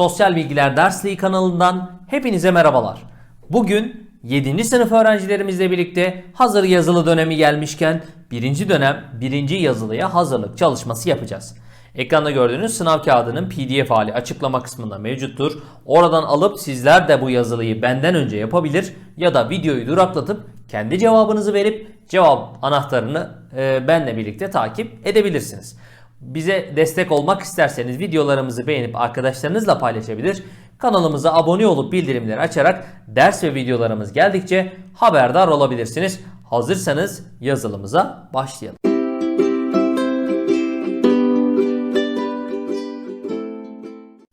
Sosyal Bilgiler Dersliği kanalından hepinize merhabalar. Bugün 7. sınıf öğrencilerimizle birlikte hazır yazılı dönemi gelmişken 1. dönem 1. yazılıya hazırlık çalışması yapacağız. Ekranda gördüğünüz sınav kağıdının pdf hali açıklama kısmında mevcuttur. Oradan alıp sizler de bu yazılıyı benden önce yapabilir ya da videoyu duraklatıp kendi cevabınızı verip cevap anahtarını e, benle birlikte takip edebilirsiniz. Bize destek olmak isterseniz videolarımızı beğenip arkadaşlarınızla paylaşabilir. Kanalımıza abone olup bildirimleri açarak ders ve videolarımız geldikçe haberdar olabilirsiniz. Hazırsanız yazılımıza başlayalım.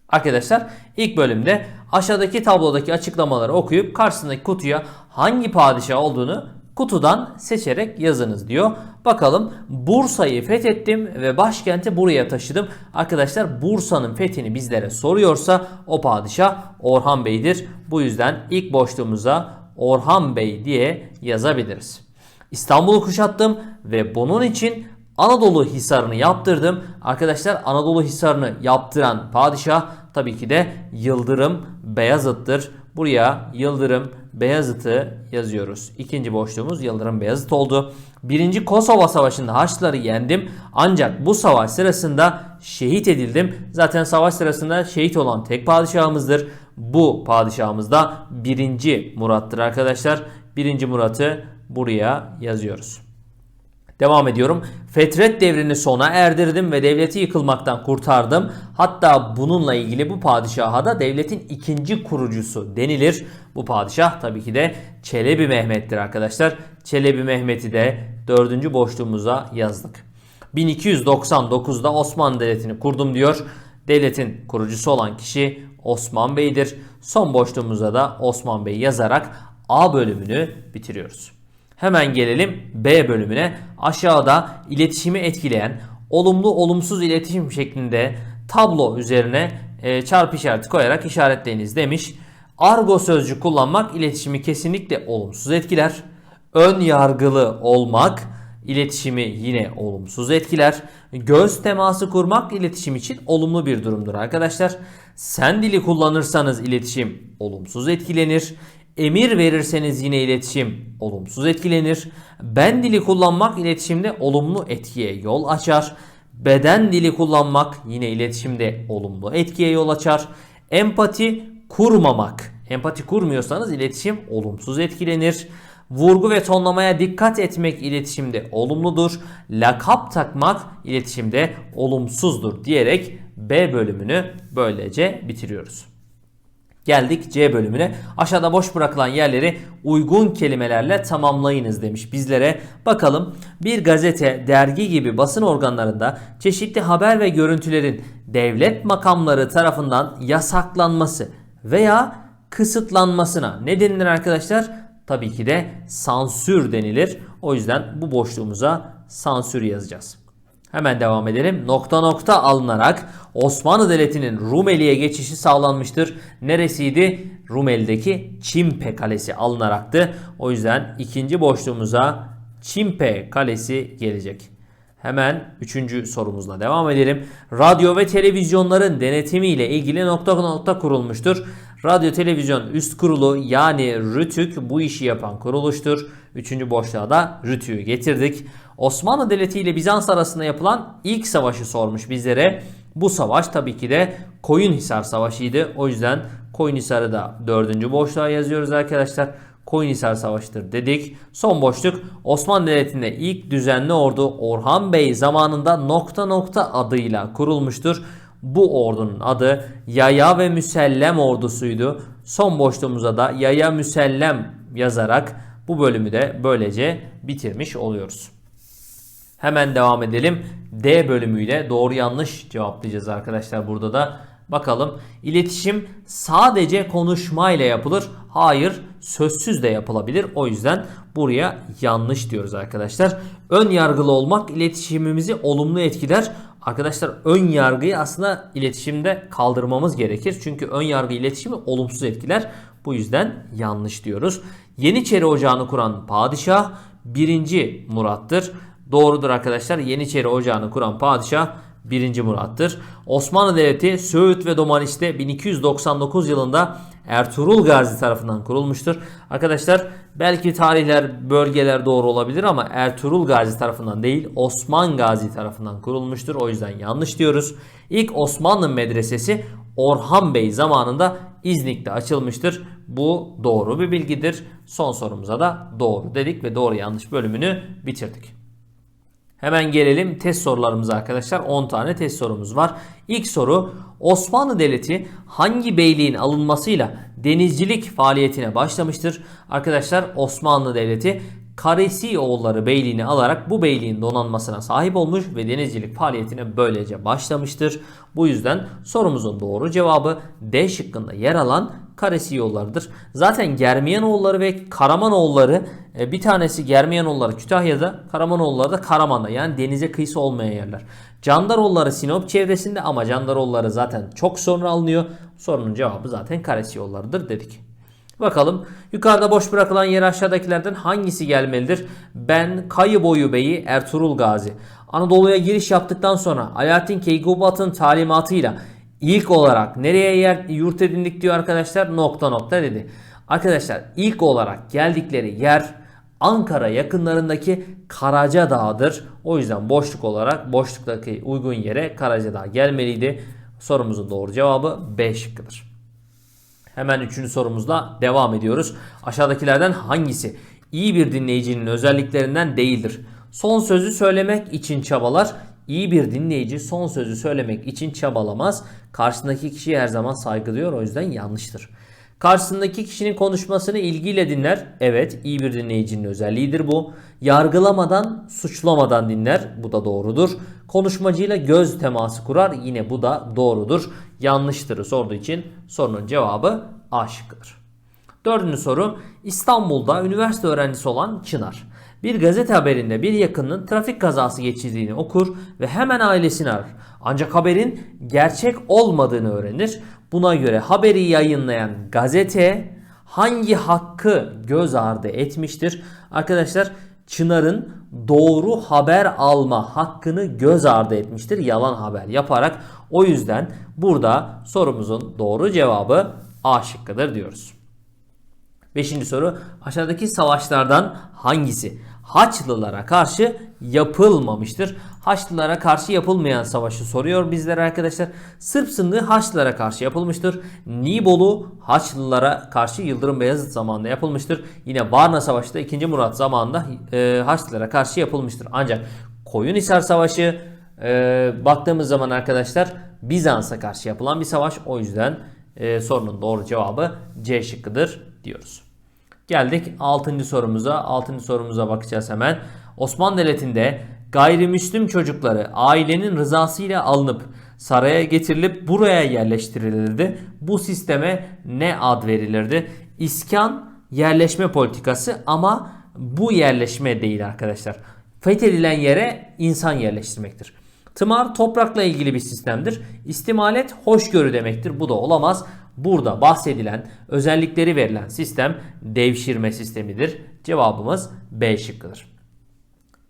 Arkadaşlar ilk bölümde aşağıdaki tablodaki açıklamaları okuyup karşısındaki kutuya hangi padişah olduğunu kutudan seçerek yazınız diyor. Bakalım Bursa'yı fethettim ve başkenti buraya taşıdım. Arkadaşlar Bursa'nın fethini bizlere soruyorsa o padişah Orhan Bey'dir. Bu yüzden ilk boşluğumuza Orhan Bey diye yazabiliriz. İstanbul'u kuşattım ve bunun için Anadolu Hisarı'nı yaptırdım. Arkadaşlar Anadolu Hisarı'nı yaptıran padişah tabii ki de Yıldırım Beyazıt'tır. Buraya Yıldırım Beyazıt'ı yazıyoruz. İkinci boşluğumuz Yıldırım Beyazıt oldu. Birinci Kosova Savaşı'nda Haçlıları yendim. Ancak bu savaş sırasında şehit edildim. Zaten savaş sırasında şehit olan tek padişahımızdır. Bu padişahımız da 1. Murat'tır arkadaşlar. 1. Murat'ı buraya yazıyoruz. Devam ediyorum. Fetret devrini sona erdirdim ve devleti yıkılmaktan kurtardım. Hatta bununla ilgili bu padişaha da devletin ikinci kurucusu denilir. Bu padişah tabii ki de Çelebi Mehmet'tir arkadaşlar. Çelebi Mehmet'i de dördüncü boşluğumuza yazdık. 1299'da Osmanlı Devleti'ni kurdum diyor. Devletin kurucusu olan kişi Osman Bey'dir. Son boşluğumuza da Osman Bey yazarak A bölümünü bitiriyoruz. Hemen gelelim B bölümüne. Aşağıda iletişimi etkileyen olumlu olumsuz iletişim şeklinde tablo üzerine e, çarpı işareti koyarak işaretleyiniz demiş. Argo sözcük kullanmak iletişimi kesinlikle olumsuz etkiler. Ön yargılı olmak iletişimi yine olumsuz etkiler. Göz teması kurmak iletişim için olumlu bir durumdur arkadaşlar. Sen dili kullanırsanız iletişim olumsuz etkilenir. Emir verirseniz yine iletişim olumsuz etkilenir. Ben dili kullanmak iletişimde olumlu etkiye yol açar. Beden dili kullanmak yine iletişimde olumlu etkiye yol açar. Empati kurmamak. Empati kurmuyorsanız iletişim olumsuz etkilenir. Vurgu ve tonlamaya dikkat etmek iletişimde olumludur. Lakap takmak iletişimde olumsuzdur diyerek B bölümünü böylece bitiriyoruz. Geldik C bölümüne. Aşağıda boş bırakılan yerleri uygun kelimelerle tamamlayınız demiş bizlere. Bakalım bir gazete, dergi gibi basın organlarında çeşitli haber ve görüntülerin devlet makamları tarafından yasaklanması veya kısıtlanmasına ne denilir arkadaşlar? Tabii ki de sansür denilir. O yüzden bu boşluğumuza sansür yazacağız. Hemen devam edelim. Nokta nokta alınarak Osmanlı Devleti'nin Rumeli'ye geçişi sağlanmıştır. Neresiydi? Rumeli'deki Çimpe Kalesi alınaraktı. O yüzden ikinci boşluğumuza Çimpe Kalesi gelecek. Hemen üçüncü sorumuzla devam edelim. Radyo ve televizyonların denetimi ile ilgili nokta nokta kurulmuştur. Radyo Televizyon Üst Kurulu yani RÜTÜK bu işi yapan kuruluştur. Üçüncü boşluğa da RÜTÜ'yü getirdik. Osmanlı Devleti ile Bizans arasında yapılan ilk savaşı sormuş bizlere. Bu savaş tabii ki de Koyunhisar Savaşı'ydı. O yüzden Koyunhisar'ı da dördüncü boşluğa yazıyoruz arkadaşlar. Koyunhisar Savaşı'dır dedik. Son boşluk Osmanlı Devleti'nde ilk düzenli ordu Orhan Bey zamanında nokta nokta adıyla kurulmuştur. Bu ordunun adı Yaya ve Müsellem ordusuydu. Son boşluğumuza da Yaya Müsellem yazarak bu bölümü de böylece bitirmiş oluyoruz. Hemen devam edelim. D bölümüyle doğru yanlış cevaplayacağız arkadaşlar burada da. Bakalım iletişim sadece konuşmayla yapılır. Hayır sözsüz de yapılabilir. O yüzden buraya yanlış diyoruz arkadaşlar. Ön yargılı olmak iletişimimizi olumlu etkiler. Arkadaşlar ön yargıyı aslında iletişimde kaldırmamız gerekir. Çünkü ön yargı iletişimi olumsuz etkiler. Bu yüzden yanlış diyoruz. Yeniçeri Ocağı'nı kuran padişah 1. Murat'tır. Doğrudur arkadaşlar. Yeniçeri Ocağı'nı kuran padişah 1. Murat'tır. Osmanlı Devleti Söğüt ve Domaniş'te 1299 yılında Ertuğrul Gazi tarafından kurulmuştur. Arkadaşlar belki tarihler, bölgeler doğru olabilir ama Ertuğrul Gazi tarafından değil Osman Gazi tarafından kurulmuştur. O yüzden yanlış diyoruz. İlk Osmanlı medresesi Orhan Bey zamanında İznik'te açılmıştır. Bu doğru bir bilgidir. Son sorumuza da doğru dedik ve doğru yanlış bölümünü bitirdik. Hemen gelelim test sorularımıza arkadaşlar. 10 tane test sorumuz var. İlk soru Osmanlı Devleti hangi beyliğin alınmasıyla denizcilik faaliyetine başlamıştır? Arkadaşlar Osmanlı Devleti Karesi oğulları beyliğini alarak bu beyliğin donanmasına sahip olmuş ve denizcilik faaliyetine böylece başlamıştır. Bu yüzden sorumuzun doğru cevabı D şıkkında yer alan Karesiyoğullarıdır. Zaten Germiyanoğulları ve Karamanoğulları e, bir tanesi Germiyanoğulları Kütahya'da, Karamanoğulları da Karaman'da yani denize kıyısı olmayan yerler. Candaroğulları Sinop çevresinde ama Candaroğulları zaten çok sonra alınıyor. Sorunun cevabı zaten Karesiyoğullarıdır dedik. Bakalım yukarıda boş bırakılan yer aşağıdakilerden hangisi gelmelidir? Ben Kayıboyu Bey'i Ertuğrul Gazi. Anadolu'ya giriş yaptıktan sonra Alaaddin Keykubat'ın talimatıyla ilk olarak nereye yer yurt edindik diyor arkadaşlar nokta nokta dedi. Arkadaşlar ilk olarak geldikleri yer Ankara yakınlarındaki Karaca Dağı'dır. O yüzden boşluk olarak boşluktaki uygun yere Karaca Dağı gelmeliydi. Sorumuzun doğru cevabı B şıkkıdır. Hemen üçüncü sorumuzla devam ediyoruz. Aşağıdakilerden hangisi iyi bir dinleyicinin özelliklerinden değildir? Son sözü söylemek için çabalar. İyi bir dinleyici son sözü söylemek için çabalamaz. Karşısındaki kişiye her zaman saygı duyuyor. O yüzden yanlıştır. Karşısındaki kişinin konuşmasını ilgiyle dinler. Evet, iyi bir dinleyicinin özelliğidir bu. Yargılamadan, suçlamadan dinler. Bu da doğrudur. Konuşmacıyla göz teması kurar. Yine bu da doğrudur. Yanlıştırı sorduğu için sorunun cevabı A şıkkıdır. Dördüncü soru. İstanbul'da üniversite öğrencisi olan Çınar. Bir gazete haberinde bir yakınının trafik kazası geçirdiğini okur ve hemen ailesini arar. Ancak haberin gerçek olmadığını öğrenir. Buna göre haberi yayınlayan gazete hangi hakkı göz ardı etmiştir? Arkadaşlar Çınar'ın doğru haber alma hakkını göz ardı etmiştir yalan haber yaparak. O yüzden burada sorumuzun doğru cevabı A şıkkıdır diyoruz. Beşinci soru aşağıdaki savaşlardan hangisi Haçlılara karşı yapılmamıştır? Haçlılara karşı yapılmayan savaşı soruyor bizlere arkadaşlar. Sırp sındığı Haçlılara karşı yapılmıştır. Nibolu Haçlılara karşı Yıldırım Beyazıt zamanında yapılmıştır. Yine Varna Savaşı da 2. Murat zamanında e, Haçlılara karşı yapılmıştır. Ancak Koyunhisar Savaşı e, baktığımız zaman arkadaşlar Bizans'a karşı yapılan bir savaş. O yüzden e, sorunun doğru cevabı C şıkkıdır diyoruz. Geldik 6. sorumuza. 6. sorumuza bakacağız hemen. Osmanlı Devleti'nde gayrimüslim çocukları ailenin rızasıyla alınıp saraya getirilip buraya yerleştirilirdi. Bu sisteme ne ad verilirdi? İskan yerleşme politikası ama bu yerleşme değil arkadaşlar. Fethedilen yere insan yerleştirmektir. Tımar toprakla ilgili bir sistemdir. İstimalet hoşgörü demektir. Bu da olamaz. Burada bahsedilen özellikleri verilen sistem devşirme sistemidir. Cevabımız B şıkkıdır.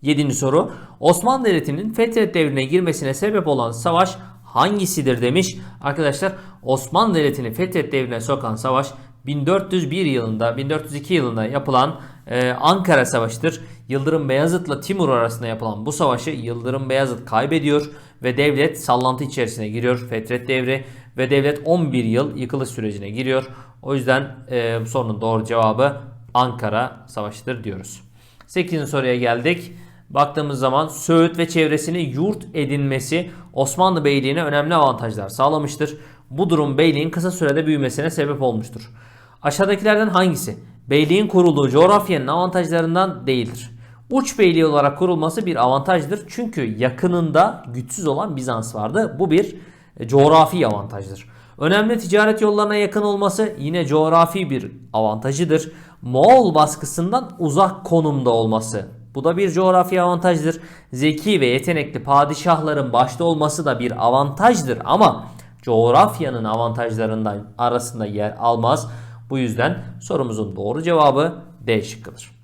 7. soru. Osmanlı Devleti'nin Fetret devrine girmesine sebep olan savaş hangisidir demiş. Arkadaşlar Osmanlı Devleti'ni Fetret devrine sokan savaş 1401 yılında 1402 yılında yapılan e, Ankara Savaşı'dır. Yıldırım Beyazıt'la Timur arasında yapılan bu savaşı Yıldırım Beyazıt kaybediyor ve devlet sallantı içerisine giriyor. Fetret devri ve devlet 11 yıl yıkılış sürecine giriyor. O yüzden e, bu sorunun doğru cevabı Ankara Savaşı'dır diyoruz. 8. soruya geldik. Baktığımız zaman Söğüt ve çevresini yurt edinmesi Osmanlı Beyliği'ne önemli avantajlar sağlamıştır. Bu durum beyliğin kısa sürede büyümesine sebep olmuştur. Aşağıdakilerden hangisi beyliğin kurulduğu coğrafyanın avantajlarından değildir? Uç beyliği olarak kurulması bir avantajdır. Çünkü yakınında güçsüz olan Bizans vardı. Bu bir e, coğrafi avantajdır. Önemli ticaret yollarına yakın olması yine coğrafi bir avantajıdır. Moğol baskısından uzak konumda olması bu da bir coğrafi avantajdır. Zeki ve yetenekli padişahların başta olması da bir avantajdır ama coğrafyanın avantajlarından arasında yer almaz. Bu yüzden sorumuzun doğru cevabı D şıkkıdır.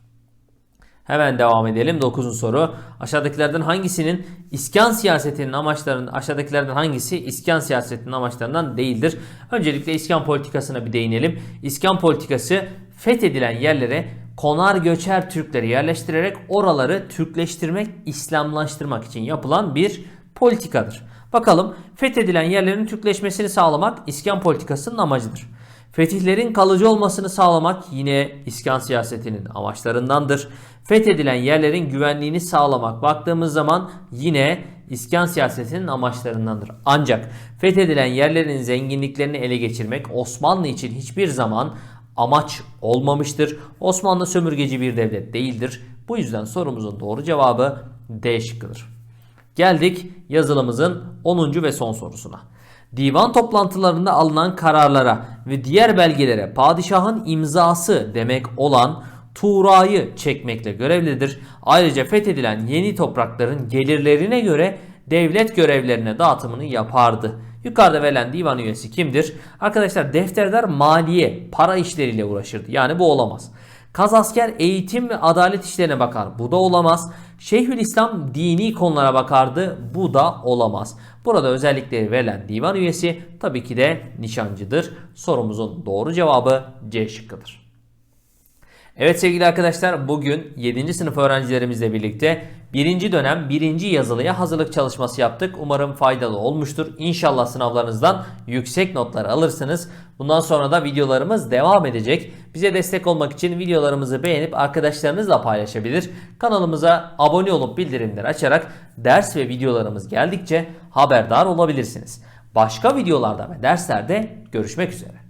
Hemen devam edelim. 9. soru. Aşağıdakilerden hangisinin iskan siyasetinin amaçlarının aşağıdakilerden hangisi iskan siyasetinin amaçlarından değildir? Öncelikle iskan politikasına bir değinelim. İskan politikası fethedilen yerlere konar göçer Türkleri yerleştirerek oraları Türkleştirmek, İslamlaştırmak için yapılan bir politikadır. Bakalım fethedilen yerlerin Türkleşmesini sağlamak iskan politikasının amacıdır. Fetihlerin kalıcı olmasını sağlamak yine iskan siyasetinin amaçlarındandır. Fethedilen yerlerin güvenliğini sağlamak baktığımız zaman yine iskan siyasetinin amaçlarındandır. Ancak fethedilen yerlerin zenginliklerini ele geçirmek Osmanlı için hiçbir zaman amaç olmamıştır. Osmanlı sömürgeci bir devlet değildir. Bu yüzden sorumuzun doğru cevabı D şıkkıdır. Geldik yazılımızın 10. ve son sorusuna. Divan toplantılarında alınan kararlara ve diğer belgelere padişahın imzası demek olan Tuğra'yı çekmekle görevlidir. Ayrıca fethedilen yeni toprakların gelirlerine göre devlet görevlerine dağıtımını yapardı. Yukarıda verilen divan üyesi kimdir? Arkadaşlar defterdar maliye, para işleriyle uğraşırdı. Yani bu olamaz. Kazasker eğitim ve adalet işlerine bakar. Bu da olamaz. Şeyhülislam dini konulara bakardı. Bu da olamaz. Burada özellikleri verilen divan üyesi tabii ki de nişancıdır. Sorumuzun doğru cevabı C şıkkıdır. Evet sevgili arkadaşlar bugün 7. sınıf öğrencilerimizle birlikte 1. dönem 1. yazılıya hazırlık çalışması yaptık. Umarım faydalı olmuştur. İnşallah sınavlarınızdan yüksek notlar alırsınız. Bundan sonra da videolarımız devam edecek. Bize destek olmak için videolarımızı beğenip arkadaşlarınızla paylaşabilir. Kanalımıza abone olup bildirimleri açarak ders ve videolarımız geldikçe haberdar olabilirsiniz. Başka videolarda ve derslerde görüşmek üzere.